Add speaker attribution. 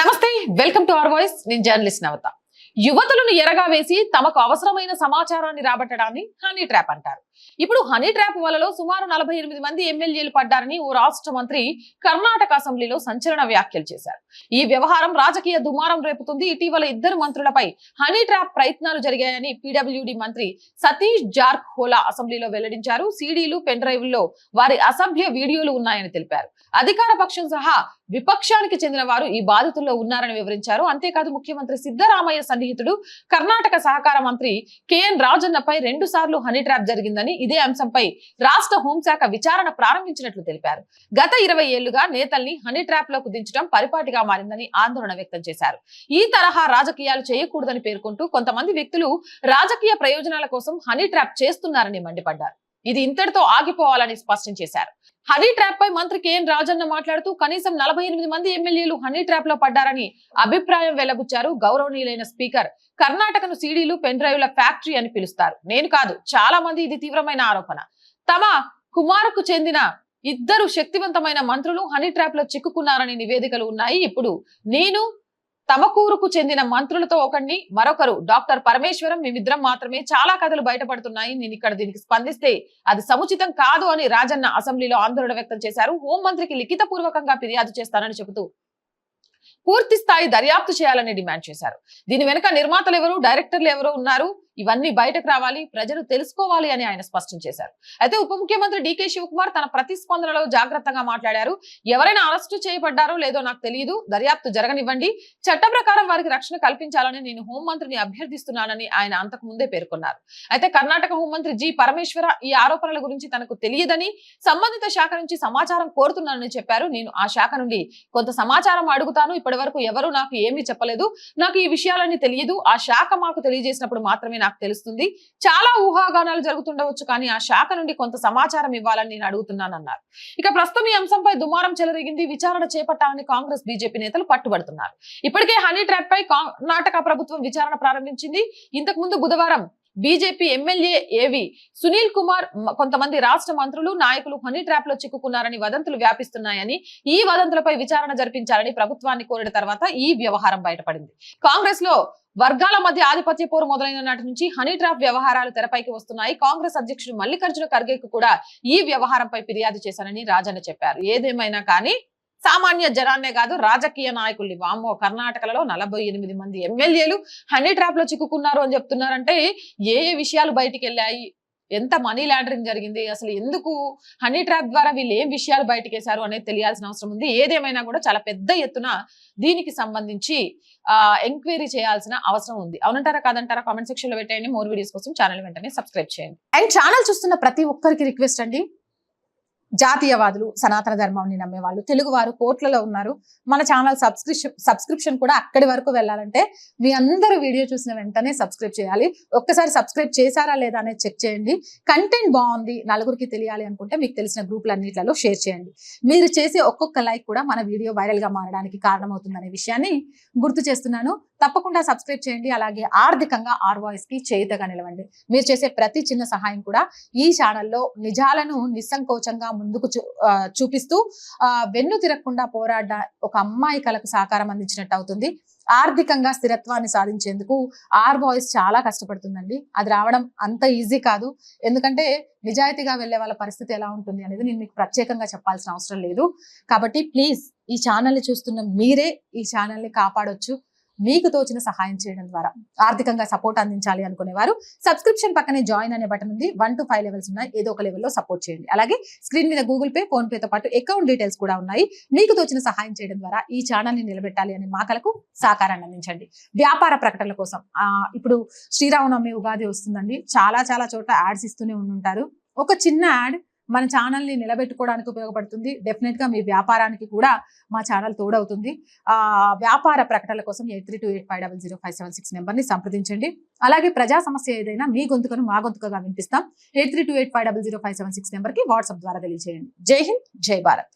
Speaker 1: నమస్తే welcome to our voice. నేను journalist నవత. యువతులను ఎరగా వేసి తమకు అవసరమైన సమాచారాన్ని రాబట్టడాన్ని హనీ ట్రాప్ అంటారు. ఇప్పుడు హనీ ట్రాప్ వలలో సుమారు నలభై ఎనిమిది మంది ఎమ్మెల్యేలు పడ్డారని ఓ రాష్ట్ర మంత్రి కర్ణాటక అసెంబ్లీలో సంచలన వ్యాఖ్యలు చేశారు. ఈ వ్యవహారం రాజకీయ దుమారం రేపుతుంది. ఇటీవల ఇద్దరు మంత్రులపై హనీ ట్రాప్ ప్రయత్నాలు జరిగాయని పీడబ్ల్యూడి మంత్రి సతీష్ జార్క్ హోలా అసెంబ్లీలో వెల్లడించారు. సీడీలు పెన్ డ్రైవ్ల్లో వారి అసభ్య వీడియోలు ఉన్నాయని తెలిపారు. అధికార పక్షం సహా విపక్షానికి చెందిన వారు ఈ బాధితుల్లో ఉన్నారని వివరించారు. అంతేకాదు ముఖ్యమంత్రి సిద్ధరామయ్య సన్నిహితుడు కర్ణాటక సహకార మంత్రి కెఎన్ రాజన్నపై రెండు సార్లు హనీ ట్రాప్ జరిగిందని ఇదే అంశంపై రాష్ట్ర హోంశాఖ విచారణ ప్రారంభించినట్లు తెలిపారు. గత ఇరవై ఏళ్ళుగా నేతల్ని హనీ ట్రాప్లోకి దించడం పరిపాటిగా మారిందని ఆందోళన వ్యక్తం చేశారు. ఈ తరహా రాజకీయాలు చేయకూడదని పేర్కొంటూ కొంతమంది వ్యక్తులు రాజకీయ ప్రయోజనాల కోసం హనీ ట్రాప్ చేస్తున్నారని మండిపడ్డారు. ఇది ఇంతటితో ఆగిపోవాలని స్పష్టం చేశారు. హనీ ట్రాప్ పై మంత్రి కేఎన్ రాజన్న మాట్లాడుతూ కనీసం నలభై ఎనిమిది మంది ఎమ్మెల్యేలు హనీ ట్రాప్లో పడ్డారని అభిప్రాయం వెలబుచ్చారు గౌరవనీయులైన స్పీకర్. కర్ణాటకను సీడీలు పెన్ డ్రైవ్ల ఫ్యాక్టరీ అని పిలుస్తారు. నేను కాదు చాలా మంది ఇది తీవ్రమైన ఆరోపణ. తమ కుమారుకు చెందిన ఇద్దరు శక్తివంతమైన మంత్రులు హనీ ట్రాప్లో చిక్కుకున్నారని నివేదికలు ఉన్నాయి. ఇప్పుడు నేను తమకూరుకు చెందిన మంత్రులతో ఒకరిని మరొకరు డాక్టర్ పరమేశ్వరం. మేమిద్దరం మాత్రమే చాలా కథలు బయటపడుతున్నాయి. నేను ఇక్కడ దీనికి స్పందిస్తే అది సముచితం కాదు అని రాజన్న అసెంబ్లీలో ఆందోళన వ్యక్తం చేశారు. హోంమంత్రికి లిఖిత పూర్వకంగా ఫిర్యాదు చేస్తానని చెబుతూ పూర్తి స్థాయి దర్యాప్తు చేయాలని డిమాండ్ చేశారు. దీని వెనుక నిర్మాతలు ఎవరు డైరెక్టర్లు ఎవరు ఉన్నారు? ఇవన్నీ బయటకు రావాలి ప్రజలు తెలుసుకోవాలి అని ఆయన స్పష్టం చేశారు. అయితే ఉప ముఖ్యమంత్రి డికే శివకుమార్ తన ప్రతిస్పందనలో జాగ్రత్తగా మాట్లాడారు. ఎవరైనా అరెస్టు చేయబడ్డారో లేదో నాకు తెలియదు. దర్యాప్తు జరగనివ్వండి. చట్ట ప్రకారం వారికి రక్షణ కల్పించాలని నేను హోంమంత్రిని అభ్యర్థిస్తున్నానని ఆయన అంతకు ముందే పేర్కొన్నారు. అయితే కర్ణాటక హోంమంత్రి జి పరమేశ్వర ఈ ఆరోపణల గురించి తనకు తెలియదని సంబంధిత శాఖ నుంచి సమాచారం కోరుతున్నానని చెప్పారు. నేను ఆ శాఖ నుండి కొంత సమాచారం అడుగుతాను. ఇప్పటి వరకు ఎవరు నాకు ఏమీ చెప్పలేదు. నాకు ఈ విషయాలన్నీ తెలియదు. ఆ శాఖ మాకు తెలియజేసినప్పుడు మాత్రమే నాకు తెలుస్తుంది. చాలా ఊహాగానాలు జరుగుతుండవచ్చు కానీ ఆ శాఖ నుండి కొంత సమాచారం ఇవ్వాలని నేను అడుగుతున్నానన్నారు. ఇక ప్రస్తుతం ఈ అంశంపై దుమారం చెలరేగింది. విచారణ చేపట్టాలని కాంగ్రెస్ బీజేపీ నేతలు పట్టుబడుతున్నారు. ఇప్పటికే హనీ ట్రాప్ పై కర్ణాటక ప్రభుత్వం విచారణ ప్రారంభించింది. ఇంతకు ముందు బుధవారం బీజేపీ ఎమ్మెల్యే ఏవి సునీల్ కుమార్ కొంతమంది రాష్ట్ర మంత్రులు నాయకులు హనీ ట్రాప్లో చిక్కుకున్నారని వదంతులు వ్యాపిస్తున్నాయని ఈ వదంతులపై విచారణ జరిపించాలని ప్రభుత్వాన్ని కోరిన తర్వాత ఈ వ్యవహారం బయటపడింది. కాంగ్రెస్లో వర్గాల మధ్య ఆధిపత్య పోరు మొదలైన నాటి నుంచి హనీ ట్రాప్ వ్యవహారాలు తెరపైకి వస్తున్నాయి. కాంగ్రెస్ అధ్యక్షుడు మల్లికార్జున ఖర్గేకు కూడా ఈ వ్యవహారంపై ఫిర్యాదు చేశానని రాజన్న చెప్పారు. ఏదేమైనా కానీ సామాన్య జనాన్నే కాదు రాజకీయ నాయకుల్ని. వామో కర్ణాటకలో నలభై ఎనిమిది మంది ఎమ్మెల్యేలు హనీ ట్రాప్లో చిక్కుకున్నారు అని చెప్తున్నారంటే ఏ ఏ విషయాలు బయటికి వెళ్ళాయి ఎంత మనీ లాండరింగ్ జరిగింది? అసలు ఎందుకు హనీ ట్రాప్ ద్వారా వీళ్ళు ఏం విషయాలు బయటకేశారు అనేది తెలియాల్సిన అవసరం ఉంది. ఏదేమైనా కూడా చాలా పెద్ద ఎత్తున దీనికి సంబంధించి ఆ ఎంక్వైరీ చేయాల్సిన అవసరం ఉంది. అవునంటారా కాదంటారా? కామెంట్ సెక్షన్లో పెట్టేయండి. మోర్ వీడియోస్ కోసం ఛానల్ వెంటనే సబ్స్క్రైబ్ చేయండి. అండ్ ఛానల్ చూస్తున్న ప్రతి ఒక్కరికి రిక్వెస్ట్ అండి. జాతీయవాదులు సనాతన ధర్మాన్ని నమ్మే వాళ్ళు తెలుగు వారు కోట్లలో ఉన్నారు. మన ఛానల్ సబ్స్క్రిప్షన్ సబ్స్క్రిప్షన్ కూడా అక్కడి వరకు వెళ్ళాలంటే మీ అందరూ వీడియో చూసిన వెంటనే సబ్స్క్రైబ్ చేయాలి. ఒక్కసారి సబ్స్క్రైబ్ చేశారా లేదా అనేది చెక్ చేయండి. కంటెంట్ బాగుంది నలుగురికి తెలియాలి అనుకుంటే మీకు తెలిసిన గ్రూపులన్నిట్లలో షేర్ చేయండి. మీరు చేసే ఒక్కొక్క లైక్ కూడా మన వీడియో వైరల్గా మారడానికి కారణమవుతుందనే విషయాన్ని గుర్తు చేస్తున్నాను. తప్పకుండా సబ్స్క్రైబ్ చేయండి. అలాగే ఆర్థికంగా ఆర్ వాయిస్కి చేతగా నిలవండి. మీరు చేసే ప్రతి చిన్న సహాయం కూడా ఈ ఛానల్లో నిజాలను నిస్సంకోచంగా ముందుకు చూ- చూపిస్తూ ఆ, వెన్ను తిరగకుండా పోరాడ ఒక అమ్మాయి కలకు సహకారం అందించినట్టు అవుతుంది. ఆర్థికంగా స్థిరత్వాన్ని సాధించేందుకు ఆర్ వాయిస్ చాలా కష్టపడుతుందండి. అది రావడం అంత ఈజీ కాదు. ఎందుకంటే నిజాయితీగా వెళ్ళే వాళ్ళ పరిస్థితి ఎలా ఉంటుంది అనేది నేను మీకు ప్రత్యేకంగా చెప్పాల్సిన అవసరం లేదు. కాబట్టి ప్లీజ్ ఈ ఛానల్ని చూస్తున్న మీరే ఈ ఛానల్ని కాపాడొచ్చు. మీకు తోచిన సహాయం చేయడం ద్వారా ఆర్థికంగా సపోర్ట్ అందించాలి అనుకునేవారు సబ్స్క్రిప్షన్ పక్కనే జాయిన్ అనే బటన్ ఉంది. వన్ టు ఫైవ్ లెవెల్స్ ఉన్నాయి. ఏదో ఒక లెవెల్లో సపోర్ట్ చేయండి. అలాగే స్క్రీన్ మీద గూగుల్ పే ఫోన్ పేతో పాటు అకౌంట్ డీటెయిల్స్ కూడా ఉన్నాయి. మీకు తోచిన సహాయం చేయడం ద్వారా ఈ ఛానల్ని నిలబెట్టాలి అనే మాకలకు సహకారాన్ని అందించండి. వ్యాపార ప్రకటనల కోసం ఇప్పుడు శ్రీరామనవమి ఉగాది వస్తుందండి. చాలా చాలా చోట్ల యాడ్స్ ఇస్తూనే ఉంటారు ఒక చిన్న యాడ్ మన ఛానల్ని నిలబెట్టుకోవడానికి ఉపయోగపడుతుంది. డెఫినెట్గా మీ వ్యాపారానికి కూడా మా ఛానల్ తోడవుతుంది. వ్యాపార ప్రకటనల కోసం eight three two eight five double zero five seven six నెంబర్ని సంప్రదించండి. అలాగే ప్రజా సమస్య ఏదైనా మీ గొంతుకను మా గొంతుకగా వినిపిస్తాం. Eight three two eight five double zero five seven six నెంబర్కి వాట్సాప్ ద్వారా తెలియజేయండి. జై హింద్ జై భారత్.